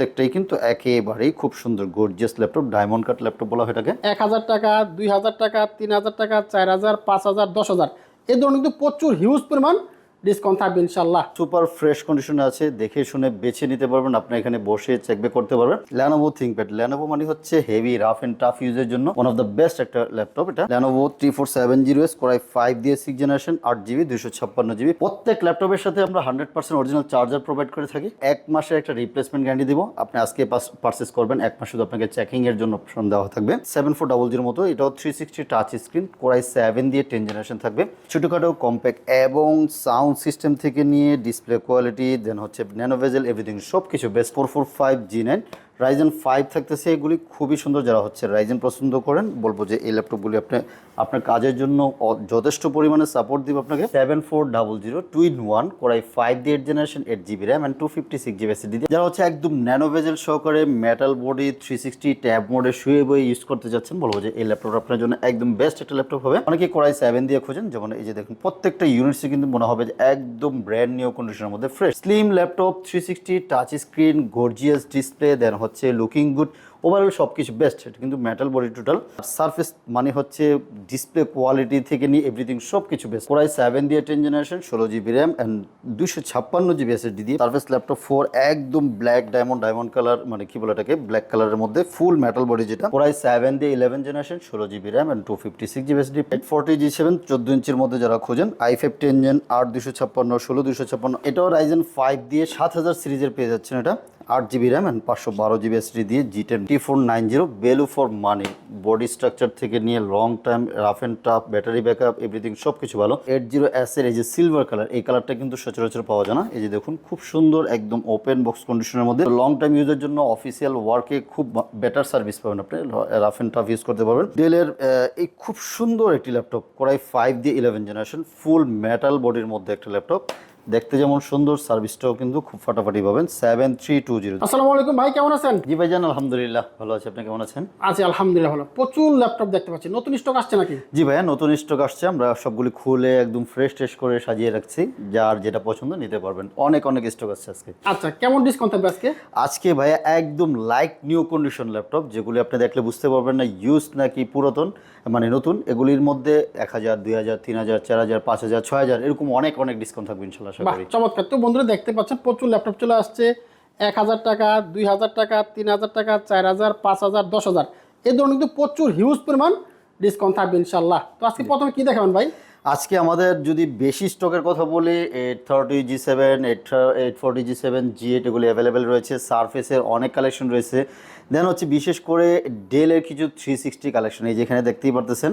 প্রত্যেকটাই কিন্তু একেবারেই খুব সুন্দর gorgeous laptop diamond cut laptop বলা হয় এটাকে। এক হাজার টাকা, দুই হাজার টাকা, তিন হাজার টাকা, চার হাজার, পাঁচ হাজার, দশ হাজার। এ ধরনের কিন্তু প্রচুর হিউজ পরিমাণ ডিসকাউন্ট থাকবে ইনশাল্লাহ সুপার ফ্রেশ কন্ডিশনে আছে, দেখে শুনে বেছে নিতে পারবেন, আপনি এখানে বসে চেকবে করতে পারবেন। ল্যানোভো থিঙ্কপ্যাড ল্যানোভো মানে হচ্ছে হেভি রাফ এন্ড টাফ ইউজের জন্য ওয়ান অফ দ্য বেস্ট একটা ল্যাপটপ এটা। Lenovo three four seven zero S core i five দিয়ে সিক্স জেনারেশন আট জিবি দুশো ছাপ্পান্ন জিবি প্রত্যেক ল্যাপটপের সাথে আমরা hundred percent original charger provide করে থাকি। এক মাসের একটা রিপ্লেসমেন্ট গ্যারান্টি দিব। আপনি আজকে পারচেস করবেন, এক মাস শুধু আপনাকে চেকিং এর জন্য অপশন দেওয়া থাকবে। সেভেন ফোর ডাবল জিরো মতো, এটাও three sixty touch screen core i seven দিয়ে টেন জেনারেশন থাকবে। ছোটোখাটো কম্প্যাক্ট এবং সাউন্ড সিস্টেম থেকে নিয়ে ডিসপ্লে কোয়ালিটি দেন হচ্ছে ন্যানোভেজেল এভরিথিং সব কিছু best four four five G nine Ryzen five থাকতেছে, এগুলি খুবই সুন্দর যারা হচ্ছে রাইজেন পছন্দ করেন, বলব যে এই ল্যাপটপগুলি আপনি, আপনার কাজের জন্য যথেষ্ট পরিমাণে সাপোর্ট দিব আপনাকে। Seven four double zero two in one core i five the eight generation eight GB RAM and two fifty six GB SSD যারা হচ্ছে একদম ন্যানোভেজেল সহকারে metal body three sixty tab মোডে শুয়ে বয়ে ইউজ করতে যাচ্ছেন, বলব যে এই ল্যাপটপ আপনার জন্য একদম বেস্ট একটা ল্যাপটপ হবে। অনেকে কোরাই সেভেন দিয়ে খোঁজেন, যেমন এই যে দেখুন, প্রত্যেকটা ইউনিটসে কিন্তু মনে হবে যে একদম ব্র্যান্ড নিউ কন্ডিশনের মধ্যে fresh slim laptop three sixty touch screen gorgeous display then হচ্ছে লুকিং গুড ওভারঅল সব কিছু বেস্ট কিন্তু মেটাল বডি টোটাল সারফেস মানে হচ্ছে ডিসপ্লে কোয়ালিটি থেকে নিয়ে এভরিথিং সব কিছু বেস্ট কোরাই সেভেন দিয়ে টেন জেনারেশন ষোলো জিবি র্যাম অ্যান্ড দুশো ছাপ্পান্ন জিবি এস এসএসডি দিয়ে সারফেস ল্যাপটপ ফোর একদম ব্ল্যাক ডায়মন্ড ডায়মন্ড কালার মানে কি বলে এটাকে ব্ল্যাক কালারের মধ্যে ফুল মেটাল বডি যেটা। কোরাই সেভেন দিয়ে ইলেভেন জেনারেশন ষোলো GB RAM and two fifty six GB SD eight forty G seven চোদ্দ ইঞ্চির মধ্যে যারা খোঁজেন আই ফাইভ টেন জেন আট দুশো ছাপ্পান্ন, ষোলো দুশো ছাপ্পান্ন, এটাও রাইজেন ফাইভ দিয়ে সাত হাজার সিরিজের পেয়ে যাচ্ছেন এটা। আট জিবি র্যাম অ্যান্ড পাঁচশো বারো জিবি এসডি দিয়ে G ten T four nine zero value for money body structure থেকে নিয়ে long time rough and tough battery backup everything সব কিছু ভালো এইট জিরো এর এই যে সিলভার কালার এই কালারটা কিন্তু সচরাচর পাওয়া যায় না। এই যে দেখুন, খুব সুন্দর, একদম ওপেন বক্স কন্ডিশনের মধ্যে। লং টাইম ইউজের জন্য অফিসিয়াল ওয়ার্কে খুব বেটার সার্ভিস পাবেন আপনি। রাফ অ্যান্ড টাফ ইউজ করতে পারবেন। ডেলের এই খুব সুন্দর একটি ল্যাপটপ কোরাই ফাইভ দিয়ে ইলেভেন জেনারেশন ফুল মেটাল বডির মধ্যে একটা ল্যাপটপ দেখতে যেমন সুন্দর সার্ভিসটাও কিন্তু খুব ফাটাফাটি পাবেন। সেভেন থ্রি টু জিরো আসসালামু আলাইকুম ভাই কেমন আছেন? জি ভাইজান আলহামদুলিল্লাহ ভালো আছে। আপনি কেমন আছেন? আছি আলহামদুলিল্লাহ ভালো। প্রচুর ল্যাপটপ দেখতে পাচ্ছি। নতুন স্টক আসছে নাকি? জি ভাইয়া নতুন স্টক আসছে। আমরা সবগুলি খুলে একদম ফ্রেশ ট্রেশ করে সাজিয়ে রাখছি। যার যেটা পছন্দ নিতে পারবেন। অনেক অনেক স্টক আসছে আজকে। আচ্ছা কেমন ডিসকাউন্ট থাকবে আজকে? আজকে ভাইয়া একদম লাইক নিউ কন্ডিশন ল্যাপটপ যেগুলি আপনি দেখলে বুঝতে পারবেন না ইউজ নাকি পুরাতন। মানে নতুন এগুলির মধ্যে এক হাজার দুই হাজার তিন হাজার চার হাজার পাঁচ হাজার ছয় হাজার এরকম অনেক অনেক ডিসকাউন্ট থাকবে ইনশাল্লাহ আশা করি। চমৎকার। তো বন্ধুরা দেখতে পাচ্ছেন প্রচুর ল্যাপটপ চলে আসছে। এক হাজার টাকা দুই হাজার টাকা তিন হাজার টাকা চার হাজার পাঁচ হাজার দশ হাজার। এই ধরনের কিন্তু প্রচুর হিউজ পরিমাণ ডিসকাউন্ট থাকবে ইনশাল্লাহ। তো আজকে প্রথমে কি দেখাবেন ভাই? আজকে আমাদের যদি বেশি স্টকের কথা বলি eight thirty G seven eight eight forty G seven G eight এগুলি অ্যাভেলেবেল রয়েছে। সারফেসের অনেক কালেকশন রয়েছে। দেন হচ্ছে বিশেষ করে ডেলের কিছু থ্রি সিক্সটি কালেকশন এই যেখানে দেখতেই পারতেছেন।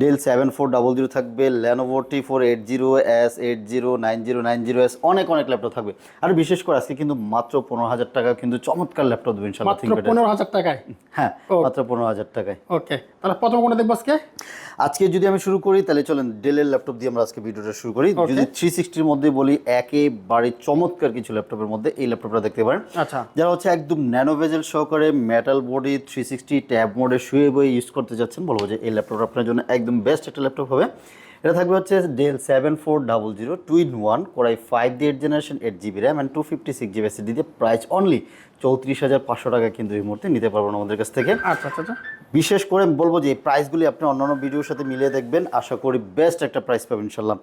Dell seven four double zero থাকবে Lenovo T four eight zero S eight zero nine zero nine zero S অনেক অনেক ল্যাপটপ থাকবে। আর বিশেষ করে আজকে কিন্তু মাত্র পনেরো হাজার টাকা কিন্তু চমৎকার ল্যাপটপ দেবেন। পনেরো হাজার টাকায়? হ্যাঁ। মাত্র পনেরো হাজার টাকায়। ওকে তাহলে প্রথম কোনটা দেখব আজকে? আজকে যদি আমি শুরু করি তাহলে চলেন ডেলের ল্যাপটপ দিয়ে আমরা আজকে ভিডিওটা শুরু করি। যদি থ্রি সিক্সটির মধ্যে বলি একেবারে চমৎকার কিছু ল্যাপটপের মধ্যে এই ল্যাপটপটা দেখতে পারেন। আচ্ছা। যারা হচ্ছে একদম ন্যানোভেজেল সহকারে metal body three sixty tab মোডে শুয়ে বয়ে ইউজ করতে যাচ্ছেন বলব যে এই ল্যাপটপ আপনার জন্য একদম বেস্ট একটা ল্যাপটপ হবে। এটা থাকবে হচ্ছে Dell seven four double zero two in one core i five the eight generation eight GB RAM and two fifty six GB SSD দিয়ে প্রাইস অনলি চৌত্রিশ হাজার পাঁচশো টাকা কিন্তু এই মুহূর্তে নিতে পারবেন আমাদের কাছ থেকে। আচ্ছা আচ্ছা আচ্ছা। বিশেষ করে বলব যে এই প্রাইসগুলি আপনি অন্যান্য ভিডিওর সাথে মিলিয়ে দেখবেন আশা করি বেস্ট একটা প্রাইস পাবেন ইনশাল্লাহ।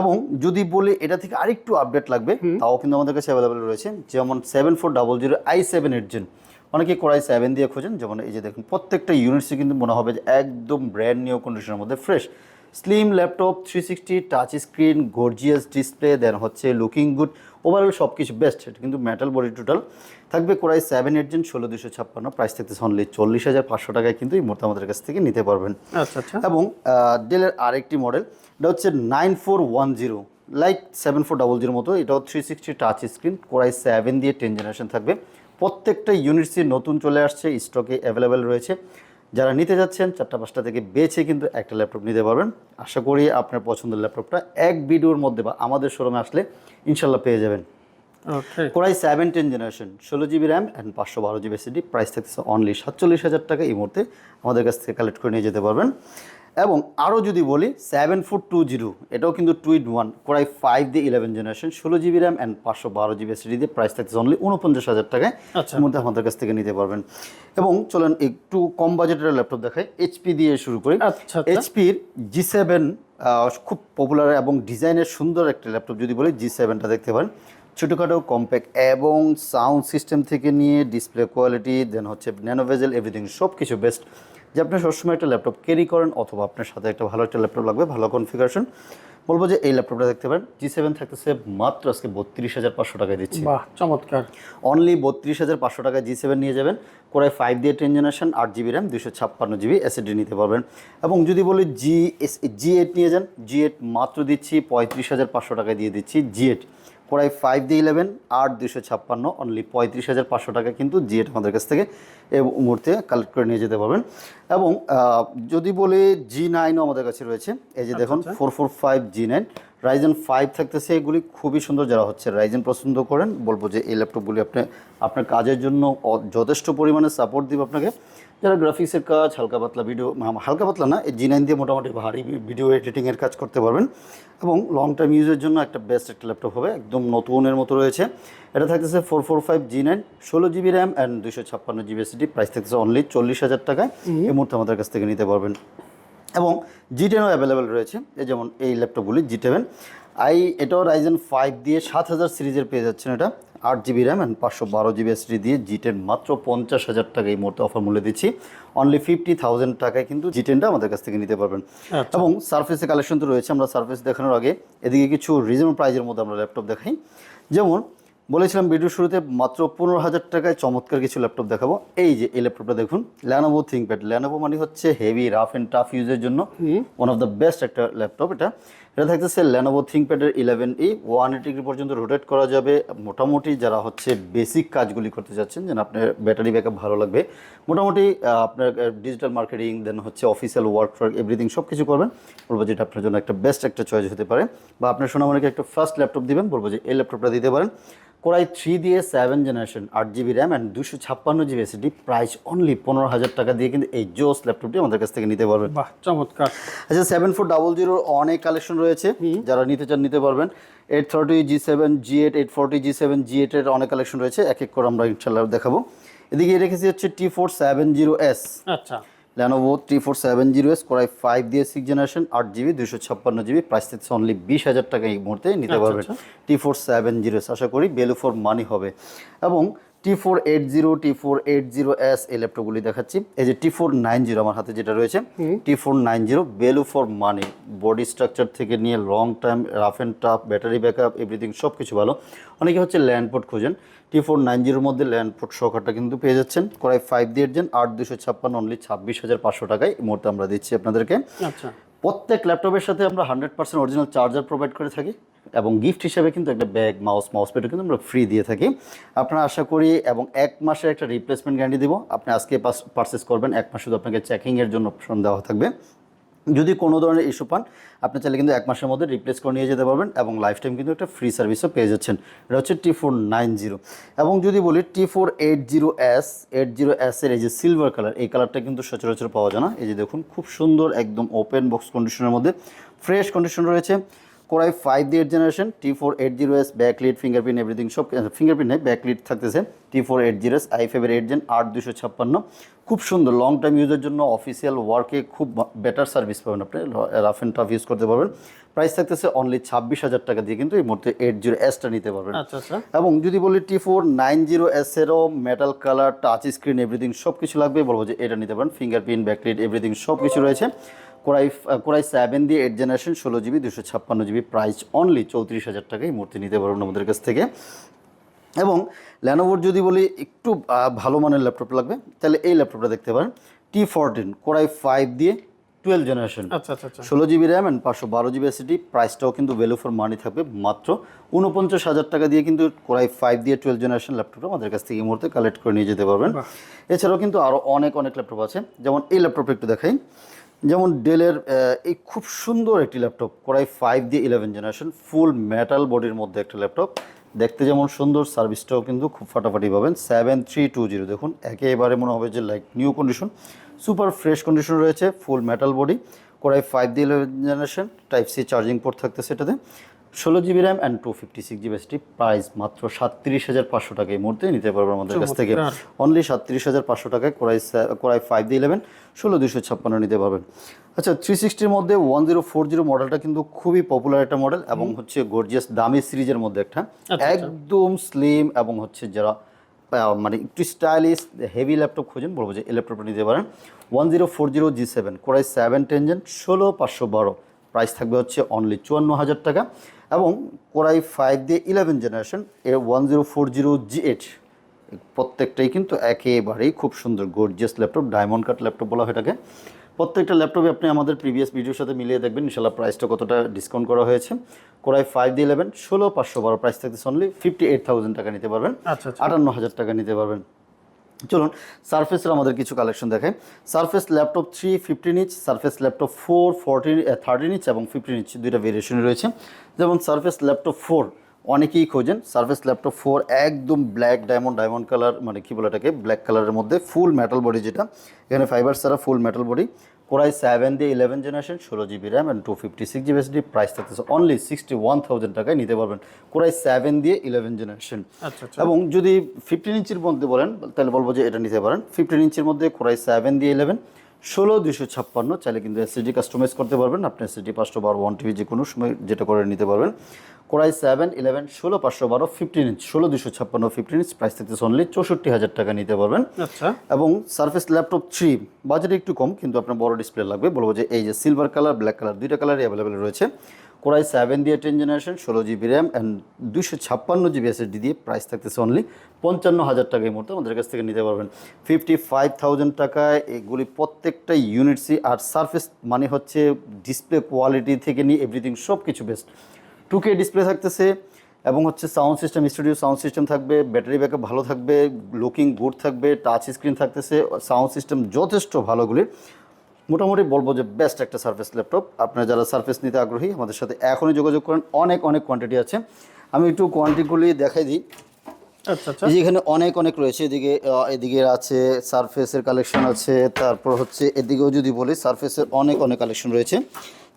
এবং যদি বলি এটা থেকে আরেকটু আপডেট লাগবে তাও কিন্তু আমাদের কাছে অ্যাভেলেবেল রয়েছে যেমন seven four double zero I seven eight gen অনেকে কোরাই সেভেন দিয়ে খোঁজেন যেমন এই যে দেখুন প্রত্যেকটা ইউনিটসে কিন্তু মনে হবে যে একদম ব্র্যান্ড নিউ কন্ডিশনের মধ্যে fresh slim laptop three sixty touch screen gorgeous display then হচ্ছে লুকিং গুড ওভারঅল সব কিছু বেস্ট এটা কিন্তু মেটাল বডি টোটাল থাকবে core i seven eight gen ষোলো দুশো ছাপ্পান্ন প্রাইস থাকতেছে অনলি চল্লিশ হাজার পাঁচশো টাকায় কিন্তু এই মুহূর্তে আমাদের কাছ থেকে নিতে পারবেন। আচ্ছা আচ্ছা। এবং ডেলের আরেকটি মডেল এটা হচ্ছে nine four one zero like seven four double zero মতো এটাও three sixty touch screen core i seven দিয়ে টেন জেনারেশন থাকবে। প্রত্যেকটা ইউনিটসই নতুন চলে আসছে স্টকে অ্যাভেলেবেল রয়েছে। যারা নিতে যাচ্ছেন চারটা পাঁচটা থেকে বেছে কিন্তু একটা ল্যাপটপ নিতে পারবেন। আশা করি আপনার পছন্দের ল্যাপটপটা এক ভিডিওর মধ্যে বা আমাদের শোরুমে আসলে ইনশাল্লাহ পেয়ে যাবেন। Okay core i seven ten generation ষোলো জিবি র্যাম অ্যান্ড পাঁচশো বারো জিবি এসিডি প্রাইস থাকতেছে অনলি সাতচল্লিশ হাজার টাকা এই মুহূর্তে আমাদের কাছ থেকে কালেক্ট করে নিয়ে যেতে পারবেন। এবং আরও যদি বলি সেভেন ফোর টু জিরো এটাও কিন্তু টু টুইট ওয়ান কোরাই ফাইভ দিয়ে ইলেভেন জেনারেশন ষোলো জিবি র্যাম অ্যান্ড পাঁচশো বারো জিবি এসডি দিয়ে প্রাইস থাকছে অনলি উনপঞ্চাশ হাজার টাকায়। আচ্ছা। মধ্যে আমাদের কাছ থেকে নিতে পারবেন। এবং চলেন একটু কম বাজেটের ল্যাপটপ দেখাই। এইচপি দিয়ে শুরু করি। আচ্ছা, আচ্ছা। এইচপির জি সেভেন খুব পপুলার এবং ডিজাইনের সুন্দর একটা ল্যাপটপ যদি বলি জি সেভেনটা দেখতে পারেন। ছোটোখাটো কম্প্যাক্ট এবং সাউন্ড সিস্টেম থেকে নিয়ে ডিসপ্লে কোয়ালিটি দেন হচ্ছে ন্যানোভেজেল এভরিথিং সব কিছু বেস্ট যে আপনি সবসময় একটা ল্যাপটপ ক্যারি করেন অথবা আপনার সাথে একটা ভালো একটা ল্যাপটপ লাগবে ভালো কনফিগারেশন বলব যে এই ল্যাপটপটা দেখতে পারেন জি সেভেন থাকতেছে মাত্র আজকে বত্রিশ হাজার পাঁচশো টাকায় দিচ্ছি। বাহ চমৎকার। অনলি বত্রিশ হাজার পাঁচশো টাকায় জি সেভেন নিয়ে যাবেন কোরাই ফাইভ দিয়ে টেন জেনারেশন আট জিবি র্যাম দুশো ছাপ্পান্ন জিবি এসএসডি নিতে পারবেন। এবং যদি বলি জি এস জি এইট নিয়ে যান জি এইট মাত্র দিচ্ছি পঁয়ত্রিশ হাজার পাঁচশো টাকায় দিয়ে দিচ্ছি G eight core i five দিয়ে ইলেভেন আট দুশো ছাপ্পান্ন অনলি পঁয়ত্রিশ হাজার পাঁচশো টাকা কিন্তু জিএট আমাদের কাছ থেকে এই মুহূর্তে কালেক্ট করে নিয়ে যেতে পারবেন। এবং যদি বলি জি নাইনও আমাদের কাছে রয়েছে এই যে দেখুন four four five G nine Ryzen five থাকতেছে এগুলি খুবই সুন্দর যারা হচ্ছে রাইজেন পছন্দ করেন বলব যে এই ল্যাপটপগুলি আপনি আপনার কাজের জন্য যথেষ্ট পরিমাণে সাপোর্ট দিবে আপনাকে। যারা গ্রাফিক্সের কাজ হালকা পাতলা ভিডিও হালকা পাতলা না এই জি নাইন দিয়ে মোটামুটি ভারী ভিডিও এডিটিংয়ের কাজ করতে পারবেন। এবং লং টাইম ইউজের জন্য একটা বেস্ট একটা ল্যাপটপ হবে একদম নতুনের মতো রয়েছে। এটা থাকতেছে four four five G nine ষোলো জিবি র্যাম অ্যান্ড দুশো ছাপ্পান্ন জিবি এসডি প্রাইস থাকতেছে অনলি চল্লিশ হাজার টাকায়। এই মুহূর্তে আমাদের কাছ থেকে নিতে পারবেন। এবং জি টেনও অ্যাভেলেবেল রয়েছে। এই যেমন এই ল্যাপটপগুলি জি টেভেন আই এটাও রাইজেন ফাইভ দিয়ে সাত হাজার সিরিজের পেয়ে যাচ্ছেন এটা। আট জিবি র্যাম অ্যান্ড পাঁচশো বারো জিবি এসডি দিয়ে জি টেন মাত্র পঞ্চাশ হাজার টাকা এই মুহূর্তে অফার মূল্যে দিচ্ছি। অনলি ফিফটি থাউজেন্ড টাকায় কিন্তু জি টেনটা আমাদের কাছ থেকে নিতে পারবেন। আচ্ছা। এবং সার্ফেসে কালেকশন তো রয়েছে আমরা সার্ফেস দেখানোর আগে এদিকে কিছু রিজনেবল প্রাইজের মধ্যে আমরা ল্যাপটপ দেখাই। যেমন বলেছিলাম ভিডিও শুরুতে মাত্র পনেরো হাজার টাকায় চমৎকার কিছু ল্যাপটপ দেখাবো। এই যে এই ল্যাপটপটা দেখুন ল্যানোভো থিঙ্কপ্যাড ল্যানোভো মানে হচ্ছে হেভি রাফ অ্যান্ড টাফ ইউজের জন্য ওয়ান অফ দ্য বেস্ট একটা ল্যাপটপ এটা। এটা থাকতেছে Lenovo থিঙ্কপ্যাডের eleven E one eighty degree পর্যন্ত রোটেট করা যাবে। মোটামুটি যারা হচ্ছে বেসিক কাজগুলি করতে চাচ্ছেন যেন আপনার ব্যাটারি ব্যাকআপ ভালো লাগবে। মোটামুটি আপনার ডিজিটাল মার্কেটিং দেন হচ্ছে অফিসিয়াল ওয়ার্ক ফোয়ার্ক এভরিথিং সব কিছু করবেন। বলব যেটা আপনার জন্য একটা বেস্ট একটা চয়েস হতে পারে। বা আপনার সোনামণিকে একটা ফার্স্ট ল্যাপটপ দিবেন বলব যে এই ল্যাপটপটা দিতে পারেন। কোরাই থ্রি দিয়ে সেভেন জেনারেশন আট জিবি র্যাম অ্যান্ড দুশো ছাপ্পান্ন জিবি এসডি প্রাইস অনলি পনেরো হাজার টাকা দিয়ে কিন্তু এই জোস ল্যাপটপটি আমাদের কাছ থেকে নিতে পারবেন। বাহ চমৎকার। আচ্ছা সেভেন ফোর ডাবল জিরোর অনেক কালেকশন রয়েছে যারা নিতে চান নিতে পারবেন। Eight thirty G seven G eight eight forty G seven G এইটের অনেক কালেকশন রয়েছে এক এক করে আমরা ইনশাল্লাহ দেখাবো। এদিকে রেখেছি হচ্ছে T four seven zero S আচ্ছা। Lenovo T four seven zero S core i five দিয়ে সিক্স জেনারেশন আট জিবি দুশো ছাপ্পান্ন জিবি প্রাইস থাকছে অনলি বিশ হাজার টাকা এই মুহূর্তে নিতে আচ্ছা, পারবেন। T four seven zero S আশা করি বেলু ফর মানি হবে। এবং T four eight zero T four eight zero S এই ল্যাপটপগুলি দেখাচ্ছি। এই যে টি ফোর নাইন জিরো আমার হাতে যেটা রয়েছে T four nine zero value for money body structure থেকে নিয়ে long time rough and tough battery backup everything সব কিছু ভালো। অনেকে হচ্ছে ল্যান্ডপোর্ট খোঁজেন। টি ফোর নাইন জিরোর মধ্যে ল্যান্ডপোর্ট সহকারটা কিন্তু পেয়ে যাচ্ছেন। কড়াই ফাইভ দিয়ে যেন আট দুশো ছাপ্পান্ন অনলি ছাব্বিশ হাজার পাঁচশো টাকায়। এই মুহূর্তে আমরা দিচ্ছি আপনাদেরকে। আচ্ছা। প্রত্যেক ল্যাপটপের সাথে আমরা hundred percent original charger provide করে থাকি। এবং গিফট হিসেবে কিন্তু একটা ব্যাগ মাউস মাউস প্যাডও কিন্তু আমরা ফ্রি দিয়ে থাকি। আপনারা আশা করি এবং এক মাসের একটা রিপ্লেসমেন্ট গ্যারান্টি দেবো। আপনি আজকে পারচেস করবেন, এক মাস শুধু আপনাকে চেকিংয়ের জন্য অপশন দেওয়া থাকবে। যদি কোনো ধরনের ইস্যু পান, আপনি চাইলে কিন্তু এক মাসের মধ্যে রিপ্লেস করে নিয়ে যেতে পারবেন এবং লাইফ টাইম কিন্তু একটা ফ্রি সার্ভিসও পেয়ে যাচ্ছেন। এটা হচ্ছে টি ফোর নাইন জিরো এবং যদি বলি T four eight zero S eight zero এসের এই যে সিলভার কালার এই কালারটা কিন্তু সচরাচর পাওয়া যায় না। এই যে দেখুন, খুব সুন্দর, একদম ওপেন বক্স কন্ডিশনের মধ্যে। ফ্রেশ কন্ডিশন রয়েছে। কোরাই ফাইভ দিয়ে generation T four eight zero S backlit fingerprint everything সব ফিঙ্গারপ্রিন্ট নেই ব্যাকলিট থাকতেছে। T four eight zero S I ফাইভের এইট জেন আট দুশো ছাপ্পান্ন। খুব সুন্দর লং টাইম ইউজের জন্য অফিসিয়াল ওয়ার্কে খুব বেটার সার্ভিস পাবেন আপনি রাফ অ্যান্ড টাফ ইউজ করতে পারবেন। প্রাইস থাকতেছে অনলি ছাব্বিশ হাজার টাকা দিয়ে কিন্তু এই মুহূর্তে এইট জিরো এসটা নিতে পারবেন। আচ্ছা আচ্ছা। এবং যদি বলি T four nine zero এসেরও metal colour touch screen everything সব কিছু লাগবে বলব যে এটা নিতে পারেন ফিঙ্গারপ্রিন্ট ব্যাকলিট এভরিথিং সব কিছু রয়েছে। Core i core i seven দিয়ে এইট জেনারেশন ষোলো জিবি দুশো ছাপ্পান্ন জিবি প্রাইস অনলি চৌত্রিশ হাজার টাকায় এই মূর্তি নিতে পারবেন আমাদের কাছ থেকে। এবং ল্যানোভোর যদি বলি একটু ভালো মানের ল্যাপটপ লাগবে তাহলে এই ল্যাপটপটা দেখতে পারেন। T fourteen core i five দিয়ে টুয়েলভ জেনারেশন আচ্ছা আচ্ছা আচ্ছা। ষোলো জিবি র্যাম অ্যান্ড পাঁচশো বারো জিবি এসিডি প্রাইসটাও কিন্তু ভ্যালু ফর মানি থাকবে মাত্র উনপঞ্চাশ হাজার টাকা দিয়ে কিন্তু কোরাই ফাইভ দিয়ে টুয়েলভ জেনারেশন ল্যাপটপটা আমাদের কাছ থেকে এই মুহূর্তে কালেক্ট করে নিয়ে যেতে পারবেন। এছাড়াও কিন্তু আরও অনেক অনেক ল্যাপটপ আছে। যেমন এই ল্যাপটপটা একটু দেখাই। যেমন ডেলের এই খুব সুন্দর একটি ল্যাপটপ কোরাই ফাইভ দিয়ে ইলেভেন জেনারেশন ফুল মেটাল বডির মধ্যে একটা ল্যাপটপ। দেখতে যেমন সুন্দর, সার্ভিসটাও কিন্তু খুব ফাটাফাটি পাবেন। সেভেন থ্রি টু জিরো দেখুন, একেবারে মনে হবে যে like new condition super fresh condition রয়েছে full metal body core i five the eleven generation type C charging port থাকতেছে এটাতে। ষোলো GB RAM and two fifty six GB SD price মাত্র সাতত্রিশ হাজার পাঁচশো টাকা এই মুহূর্তে নিতে পারবেন আমাদের কাছ থেকে। অনলি সাতত্রিশ হাজার পাঁচশো টাকায় core i core i five the eleven ষোলো দুশো ছাপ্পান্ন নিতে পারবেন। আচ্ছা থ্রি সিক্সটির মধ্যে ওয়ান জিরো ফোর জিরো মডেলটা কিন্তু খুবই পপুলার একটা মডেল এবং হচ্ছে গর্জিয়াস দামি সিরিজের মধ্যে একটা। একদম স্লিম এবং হচ্ছে যারা মানে একটু স্টাইলিশ হেভি ল্যাপটপ খোঁজেন বলব যে এই ল্যাপটপটা নিতে পারেন। One zero four zero G seven core i seven ten gen ষোলো পাঁচশো বারো। প্রাইস থাকবে হচ্ছে অনলি চুয়ান্ন হাজার টাকা। এবং কোরাই ফাইভ দিয়ে ইলেভেন জেনারেশন এর one zero four zero G eight প্রত্যেকটাই কিন্তু একেবারেই খুব সুন্দর gorgeous laptop diamond cut laptop বলা হয় এটাকে। প্রত্যেকটা ল্যাপটপে আপনি আমাদের প্রিভিয়াস ভিডিওর সাথে মিলিয়ে দেখবেন ইনশাল্লাহ প্রাইসটা কতটা ডিসকাউন্ট করা হয়েছে। কোরাই ফাইভ দিয়ে ইলেভেন ষোলো পাঁচশো বারো প্রাইস থাকতেছে অনলি ফিফটি এইট থাউজেন্ড টাকা নিতে পারবেন। আচ্ছা আচ্ছা। আটান্ন হাজার টাকা নিতে পারবেন। চলুন সারফেসের আমাদের কিছু কালেকশন দেখে Surface laptop three fifteen inch Surface laptop four fourteen thirteen inch এবং ফিফটিন ইঞ্চ দুইটা ভেরিয়েশন রয়েছে। যেমন সারফেস ল্যাপটপ ফোর অনেকেই খোঁজেন। সার্ফেস ল্যাপটপ ফোর একদম ব্ল্যাক ডায়মন্ড ডায়মন্ড কালার মানে কী বলে এটাকে? ব্ল্যাক কালারের মধ্যে ফুল মেটাল বডি যেটা। এখানে fibre Sara full metal body core i seven দিয়ে ইলেভেন জেনারেশন ষোলো GB RAM and two fifty six GB SD price থাকতেছে অনলি সিক্সটি ওয়ান থাউজেন্ড টাকায় নিতে পারবেন। কোরাই সেভেন দিয়ে ইলেভেন জেনারেশন আচ্ছা আচ্ছা। এবং যদি ফিফটিন ইঞ্চির মধ্যে বলেন তাহলে বলব যে এটা নিতে পারেন। ফিফটিন ইঞ্চির মধ্যে কোরাই সেভেন দিয়ে ইলেভেন ষোলো দুশো ছাপ্পান্ন চাইলে কিন্তু এসএসডি কাস্টমাইজ করতে পারবেন। আপনি এসএসডি পাঁচশো বারো ওয়ান টিভি যে কোনো সময় যেটা করে নিতে পারবেন। কোরাই সেভেন ইলেভেন ষোলো পাঁচশো বারো ফিফটিন ইঞ্চ ষোলো দুশো ছাপ্পান্ন ফিফটিন ইঞ্চ প্রাইস থেকে অনলি চৌষট্টি হাজার টাকা নিতে পারবেন। আচ্ছা। এবং সার্ফেস ল্যাপটপ থ্রি বাজেট একটু কম কিন্তু আপনার বড় ডিসপ্লে লাগবে। বলব যে এই যে সিলভার কালার ব্ল্যাক কালার দুইটা কালারই অ্যাভেলেবেল রয়েছে। কোরাই সেভেন দিয়ে টেন জেনারেশন ষোলো জিবি র্যাম অ্যান্ড দুশো ছাপ্পান্ন জিবি এসএসডি দিয়ে প্রাইস থাকতেছে অনলি পঞ্চান্ন হাজার টাকা এই মুহূর্তে আমাদের কাছ থেকে নিতে পারবেন। ফিফটি ফাইভ থাউজেন্ড টাকায় এগুলি প্রত্যেকটা ইউনিটসি আর সারফেস মানে হচ্ছে ডিসপ্লে কোয়ালিটি থেকে নিয়ে এভরিথিং সব কিছু বেস্ট টু কে ডিসপ্লে থাকতেছে এবং হচ্ছে sound system studio sound system থাকবে ব্যাটারি ব্যাকআপ ভালো থাকবে লুকিং গুড থাকবে টাচ স্ক্রিন থাকতেছে সাউন্ড সিস্টেম যথেষ্ট ভালোগুলি মোটামুটি বলব যে বেস্ট একটা সার্ফেস ল্যাপটপ আপনারা যারা সার্ফেস নিতে আগ্রহী আমাদের সাথে এখনই যোগাযোগ করেন। অনেক অনেক কোয়ান্টিটি আছে। আমি একটু কোয়ান্টিটিগুলি দেখাই দিই। আচ্ছা আচ্ছা। এই এখানে অনেক অনেক রয়েছে। এদিকে এদিকে আছে সারফেসের কালেকশন আছে। তারপর হচ্ছে এদিকেও যদি বলি সারফেসের অনেক অনেক কালেকশন রয়েছে।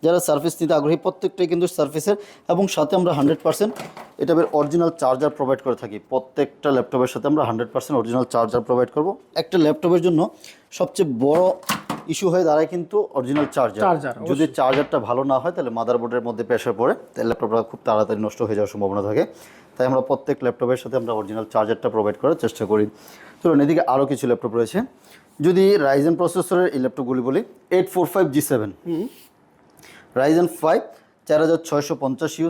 যারা সার্ভিস নিতে আগ্রহী প্রত্যেকটাই কিন্তু সার্ভিসের এবং সাথে আমরা হান্ড্রেড পার্সেন্ট এটা অরিজিনাল চার্জার প্রোভাইড করে থাকি। প্রত্যেকটা ল্যাপটপের সাথে আমরা hundred percent original charger provide করব। একটা ল্যাপটপের জন্য সবচেয়ে বড় ইস্যু হয়ে দাঁড়ায় কিন্তু অরিজিনাল চার্জার যদি চার্জারটা ভালো না হয় তাহলে মাদারবোর্ডের মধ্যে প্রেশার পড়ে তাহলে ল্যাপটপটা খুব তাড়াতাড়ি নষ্ট হয়ে যাওয়ার সম্ভাবনা থাকে। তাই আমরা প্রত্যেক ল্যাপটপের সাথে আমরা অরিজিনাল চার্জারটা প্রোভাইড করার চেষ্টা করি। চলুন এদিকে আরও কিছু ল্যাপটপ রয়েছে। যদি রাইজেন প্রসেসরের এই ল্যাপটপগুলি বলি eight four five G seven Ryzen five চার হাজার ছয়শো পঞ্চাশ ইউ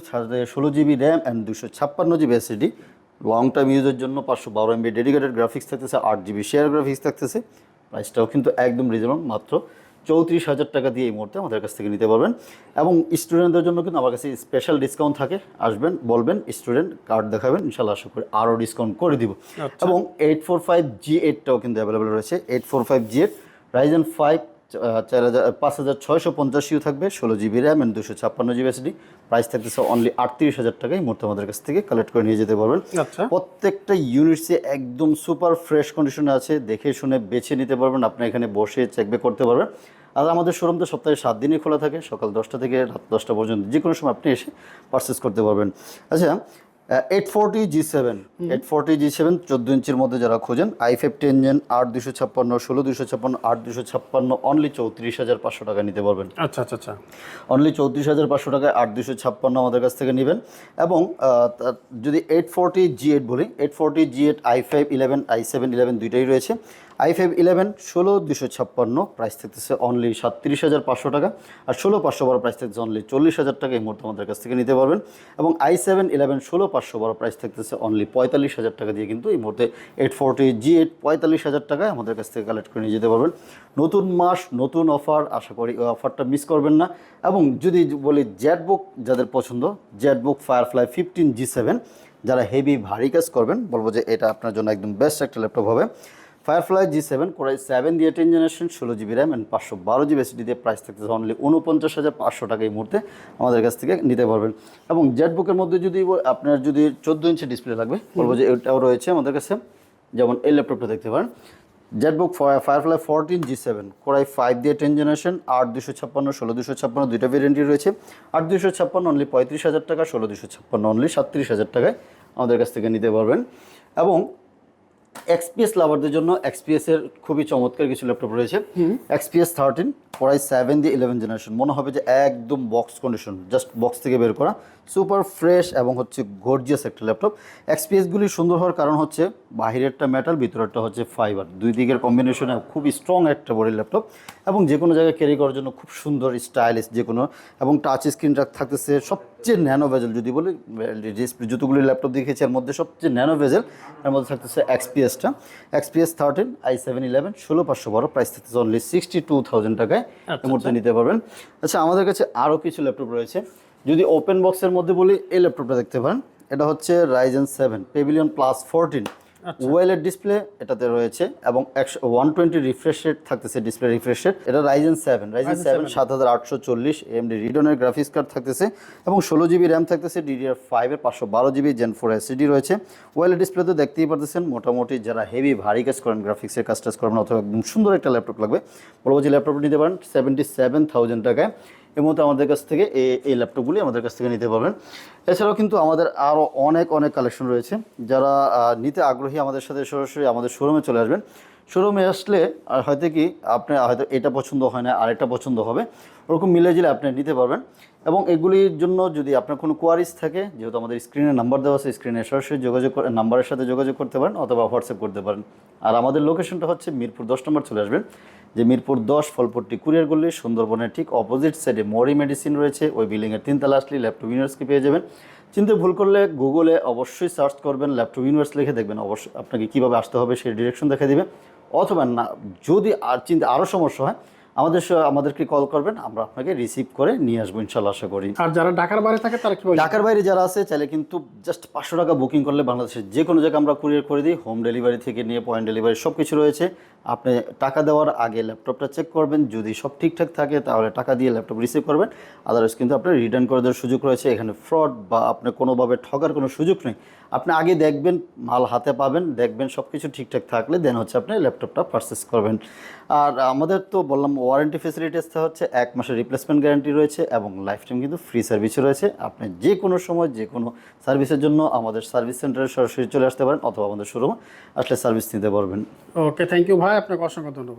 ষোলো জিবি র্যাম অ্যান্ড দুশো ছাপ্পান্ন জিবি এসএসডি লং টাইম ইউজের জন্য পাঁচশো বারো এমবি ডেডিকেটেড গ্রাফিক্স থাকতেছে আট জিবি শেয়ার গ্রাফিক্স থাকতেছে। প্রাইসটাও কিন্তু একদম রিজনেবল মাত্র চৌত্রিশ হাজার টাকা দিয়ে এই মুহূর্তে আমাদের কাছ থেকে নিতে পারবেন। এবং স্টুডেন্টদের জন্য কিন্তু আমার কাছে স্পেশাল ডিসকাউন্ট থাকে। আসবেন বলবেন স্টুডেন্ট কার্ড দেখাবেন ইনশাল্লাহ আশা করি আরও ডিসকাউন্ট করে দিব। এবং এইট ফোর ফাইভ জি এইটটাও কিন্তু অ্যাভেলেবেল রয়েছে। Eight four five G eight Ryzen five চার হাজার পাঁচ হাজার ছয়শো পঞ্চাশ ইউ থাকবে ষোলো জিবি র্যাম অ্যান্ড দুশো ছাপ্পান্ন জিবি এসডি প্রাইস থাকতেছে অনলি আটত্রিশ হাজার টাকায় মুহূর্তে আমাদের কাছ থেকে কালেক্ট করে নিয়ে যেতে পারবেন। আচ্ছা। প্রত্যেকটা ইউনিটসে একদম সুপার ফ্রেশ কন্ডিশনে আছে দেখে শুনে বেছে নিতে পারবেন আপনি এখানে বসে চেক ব্যাক করতে পারবেন। আর আমাদের শোরুম তো সপ্তাহে সাত দিনই খোলা থাকে সকাল দশটা থেকে রাত দশটা পর্যন্ত যে কোনো সময় আপনি এসে পারচেস করতে পারবেন। আচ্ছা eight forty G seven eight forty G seven চোদ্দ ইঞ্চির মধ্যে যারা খোঁজেন আই ফিফটি ইঞ্জিন আট দুশো ছাপ্পান্ন ষোলো দুশো ছাপ্পান্ন আট দুশো ছাপ্পান্ন অনলি চৌত্রিশ হাজার পাঁচশো টাকা নিতে পারবেন। আচ্ছা আচ্ছা আচ্ছা। অনলি চৌত্রিশ হাজার পাঁচশো টাকায় আট দুশো ছাপ্পান্ন আমাদের কাছ থেকে নেবেন এবং যদি এইট ফোরটি জি এইট বলি eight forty G eight I five eleven I seven eleven দুইটাই রয়েছে। আই ফাইভ ইলেভেন ষোলো দুশো ছাপ্পান্ন প্রাইস থাকতেছে অনলি সাতত্রিশ হাজার পাঁচশো টাকা। আর ষোলো পাঁচশো বারো প্রাইস থাকতেছে অনলি চল্লিশ হাজার টাকা এই মুহূর্তে আমাদের কাছ থেকে নিতে পারবেন। এবং আই সেভেন ইলেভেন ষোলো পাঁচশো বারো প্রাইস থাকতেছে অনলি পঁয়তাল্লিশ হাজার টাকা দিয়ে কিন্তু এই মুহূর্তে এইট ফোরটি জি এইট পঁয়তাল্লিশ হাজার টাকায় আমাদের কাছ থেকে কালেক্ট করে নিয়ে যেতে পারবেন। নতুন মাস, নতুন অফার আশা করি ওই অফারটা মিস করবেন না। এবং যদি বলি জেট বুক যাদের পছন্দ Z book Firefly fifteen G seven যারা হেভি ভারী কাজ করবেন, বলব যে এটা আপনার জন্য একদম বেস্ট একটা ল্যাপটপ হবে। Firefly G seven core i seven দিয়ে টেন জেনারেশন ষোলো জিবি র্যাম অ্যান্ড পাঁচশো বারো জিবি এসডি দিয়ে প্রাইস থাকতেছে অনলি উনপঞ্চাশ হাজার পাঁচশো টাকা এই মুহূর্তে আমাদের কাছ থেকে নিতে পারবেন। এবং জেট বুকের মধ্যে যদি আপনার যদি চোদ্দ ইঞ্চি ডিসপ্লে লাগবে বলব যে এটাও রয়েছে আমাদের কাছে। যেমন এই ল্যাপটপটা দেখতে পারেন। Z book Firefly fourteen G seven core i five দিয়ে টেন জেনারেশন আট দুশো ছাপ্পান্ন ষোলো দুশো ছাপ্পান্ন দুইটা ভেরিয়েন্টই রয়েছে। আট দুশো ছাপ্পান্ন অনলি পঁয়ত্রিশ হাজার টাকা ষোলো দুশো ছাপ্পান্ন অনলি সাতত্রিশ হাজার টাকায় আমাদের কাছ থেকে নিতে পারবেন। এবং এক্সপিএস লাভারদের জন্য এক্সপিএস এর খুবই চমৎকার কিছু ল্যাপটপ রয়েছে। এক্সপিএস থার্টিন পড়াই সেভেন দিয়ে ইলেভেন জেনারেশন মনে হবে যে একদম বক্স কন্ডিশন জাস্ট বক্স থেকে বের করা। সুপার ফ্রেশ এবং হচ্ছে গর্জিয়াস একটা ল্যাপটপ। এক্সপিএসগুলি সুন্দর হওয়ার কারণ হচ্ছে বাহিরেরটা মেটাল ভিতরেরটা হচ্ছে ফাইবার দুই দিকের কম্বিনেশনে খুবই স্ট্রং একটা বড়ি ল্যাপটপ এবং যে কোনো জায়গায় ক্যারি করার জন্য খুব সুন্দর স্টাইলিশ যে কোনো এবং টাচ স্ক্রিন থাকতেছে সবচেয়ে ন্যানো ভেজেল যদি বলি যতগুলি ল্যাপটপ দেখেছি এর মধ্যে সবচেয়ে ন্যানো ভেজেল এর মধ্যে থাকতেছে এক্সপিএসটা XPS thirteen I seven eleven ষোলো পাঁচশো বারো প্রাইস থাকতেছে অনলি সিক্সটি টু থাউজেন্ড টাকায় এই মুহূর্তে নিতে পারবেন। আচ্ছা আমাদের কাছে আরও কিছু ল্যাপটপ রয়েছে। যদি ওপেন বক্সের মধ্যে বলি এই ল্যাপটপটা দেখতে পারেন এটা হচ্ছে Ryzen seven Pavilion plus fourteen ওয়েলের display এটাতে রয়েছে এবং একশো ওয়ান টোয়েন্টি রিফ্রেশ রেট থাকতেছে ডিসপ্লে রিফ্রেশ রেট এটা রাইজেন সেভেন রাইজেন সেভেন সাত হাজার আটশো চল্লিশ এমডি রিডনের গ্রাফিক্স কার্ড থাকতেছে এবং ষোলো জিবি র্যাম থাকতেছে ডিডিআর ফাইভের পাঁচশো বারো জিবি জেন ফোর এসিডি রয়েছে। ওয়েলের ডিসপ্লে তো দেখতেই পারতেছেন মোটামুটি যারা হেভি ভারী কাজ করেন গ্রাফিক্সের কাজ টাজ করেন অথবা একদম সুন্দর একটা ল্যাপটপ লাগবে। বলব যে ল্যাপটপ নিতে পারেন সেভেন্টি সেভেন থাউজেন্ড টাকায়। এই মুহূর্তে আমাদের কাছ থেকে এই এই ল্যাপটপগুলি আমাদের কাছ থেকে নিতে পারবেন। এছাড়াও কিন্তু আমাদের আরও অনেক অনেক কালেকশন রয়েছে। যারা নিতে আগ্রহী আমাদের সাথে সরাসরি আমাদের শোরুমে চলে আসবেন। শোরুমে আসলে আর হয়তো কি আপনার হয়তো এটা পছন্দ হয় না, আরেকটা পছন্দ হবে। ওরকম মিলে জিলে আপনি নিতে পারবেন। এবং এগুলির জন্য যদি আপনার কোনো কোয়ারিজ থাকে, যেহেতু আমাদের স্ক্রিনে নাম্বার দেওয়া আছে স্ক্রিনে সরাসরি যোগাযোগ নাম্বারের সাথে যোগাযোগ করতে পারেন অথবা হোয়াটসঅ্যাপ করতে পারেন। আর আমাদের লোকেশনটা হচ্ছে মিরপুর দশ নম্বর চলে আসবেন। যে মিরপুর দশ, ফলপট্টি, কুরিয়ার গল্লি সুন্দরবনের ঠিক অপোজিট সাইডে মরি মেডিসিন রয়েছে। ওই বিল্ডিংয়ের তিনতলা আসলে ল্যাপটপ ইউনিভার্সকে পেয়ে যাবেন। চিনতে ভুল করলে গুগলে অবশ্যই সার্চ করবেন ল্যাপটপ ইউনিভার্স লিখে দেখবেন। অবশ্যই আপনাকে কীভাবে আসতে হবে সেই ডিরেকশন দেখে দেবেন অথবা না, যদি আর চিন্তা আরও সমস্যা হয় আমাদের আমাদেরকে কল করবেন আমরা আপনাকে রিসিভ করে নিয়ে আসব ইনশাল্লাহ আশা করি। আর যারা ঢাকার বাইরে থাকে তারা কীভাবে ঢাকার বাইরে যারা আছে চাইলে কিন্তু জাস্ট পাঁচশো টাকা বুকিং করলে বাংলাদেশের যে কোনো জায়গায় আমরা কুরিয়ার করে দিই হোম ডেলিভারি থেকে নিয়ে পয়েন্ট ডেলিভারি সব কিছু রয়েছে। আপনি টাকা দেওয়ার আগে ল্যাপটপটা চেক করবেন যদি সব ঠিকঠাক থাকে তাহলে টাকা দিয়ে ল্যাপটপ রিসিভ করবেন। আদারওয়াইজ কিন্তু আপনার রিটার্ন করে দেওয়ার সুযোগ রয়েছে। এখানে ফ্রড বা আপনি কোনোভাবে ঠকার কোনো সুযোগ নেই। আপনি আগে দেখবেন, মাল হাতে পাবেন, দেখবেন সব কিছু ঠিকঠাক থাকলে দেন হচ্ছে আপনি ল্যাপটপটা পারচেস করবেন। আর আমাদের তো বললাম ওয়ারেন্টি ফেসিলিটিস হচ্ছে এক মাসের রিপ্লেসমেন্ট গ্যারান্টি রয়েছে এবং লাইফ টাইম কিন্তু ফ্রি সার্ভিসও রয়েছে। আপনি যে কোনো সময় যে কোনো সার্ভিসের জন্য আমাদের সার্ভিস সেন্টারে সরাসরি চলে আসতে পারেন অথবা আমাদের শোরুমে আসলে সার্ভিস নিতে পারবেন। ওকে থ্যাংক ইউ ভাই, আপনাকে অসংখ্য ধন্যবাদ।